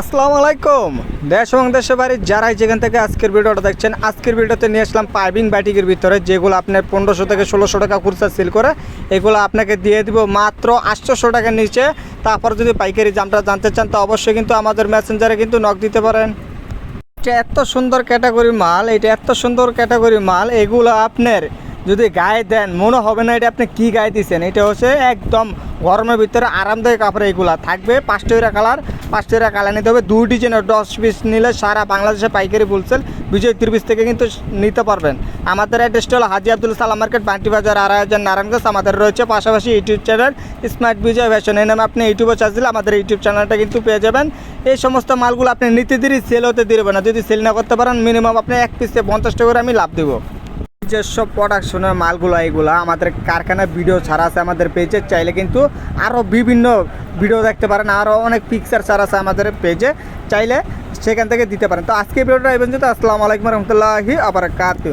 আসসালামু আলাইকুম। দেশ এবং দেশের বাড়ির যারাই যেখান থেকে আজকের ভিডিওটা দেখছেন, আজকের ভিডিওতে নিয়ে আসলাম পাইপিং ব্যাটিকের ভিতরে যেগুলো আপনার পনেরোশো থেকে ষোলোশো টাকা খুচরা সেল করে, এগুলো আপনাকে দিয়ে দিব মাত্র আটশোশো টাকার নিচে। তারপর যদি পাইকারি দামটা জানতে চান, তো অবশ্যই কিন্তু আমাদের মেসেঞ্জারে কিন্তু নক দিতে পারেন। এটা এত সুন্দর ক্যাটাগরি মাল, এটা এত সুন্দর ক্যাটাগরি মাল, এগুলো আপনার যদি গায়ে দেন, মনে হবে না এটা আপনি কি গায়ে দিচ্ছেন এটা হচ্ছে একদম গরমের ভিতরে আরামদায়ক কাপড় এগুলা। থাকবে পাঁচটা কালার পাঁচটা কালার নিতে হবে। দুই ডিজাইনের দশ পিস নিলে সারা বাংলাদেশে পাইকারি বলছেন বিজয় ত্রিপিস থেকে কিন্তু নিতে পারবেন। আমাদের অ্যাড্রেসটা হলো হাজি আব্দুল সালাম মার্কেট, বান্টি বাজার আড়াই হাজার নারায়ণগঞ্জ। আমাদের রয়েছে পাশাপাশি YouTube channel smart Bijoy fashion এই নামে আপনি ইউটিউবে চার্জ দিলে আমাদের ইউটিউব চ্যানেলটা কিন্তু পেয়ে যাবেন। এই সমস্ত মালগুলো আপনি নিতে দেরি সেল হতে দিবে না। যদি সেল না করতে পারেন মিনিমাম আপনি এক পিসে পঞ্চাশ টাকা করে আমি লাভ দেবো। যেসব প্রোডাকশনের মালগুলো এইগুলো, আমাদের কারখানা ভিডিও ছাড়া আছে আমাদের পেজে চাইলে কিন্তু আরও বিভিন্ন ভিডিও দেখতে পারেন আরও অনেক পিকচার ছাড়া আছে আমাদের পেজে চাইলে সেখান থেকে দিতে পারেন। তো আজকে ভিডিওটা এই পর্যন্ত। আসসালামু আলাইকুম রহমতুল্লাহি আবার কাত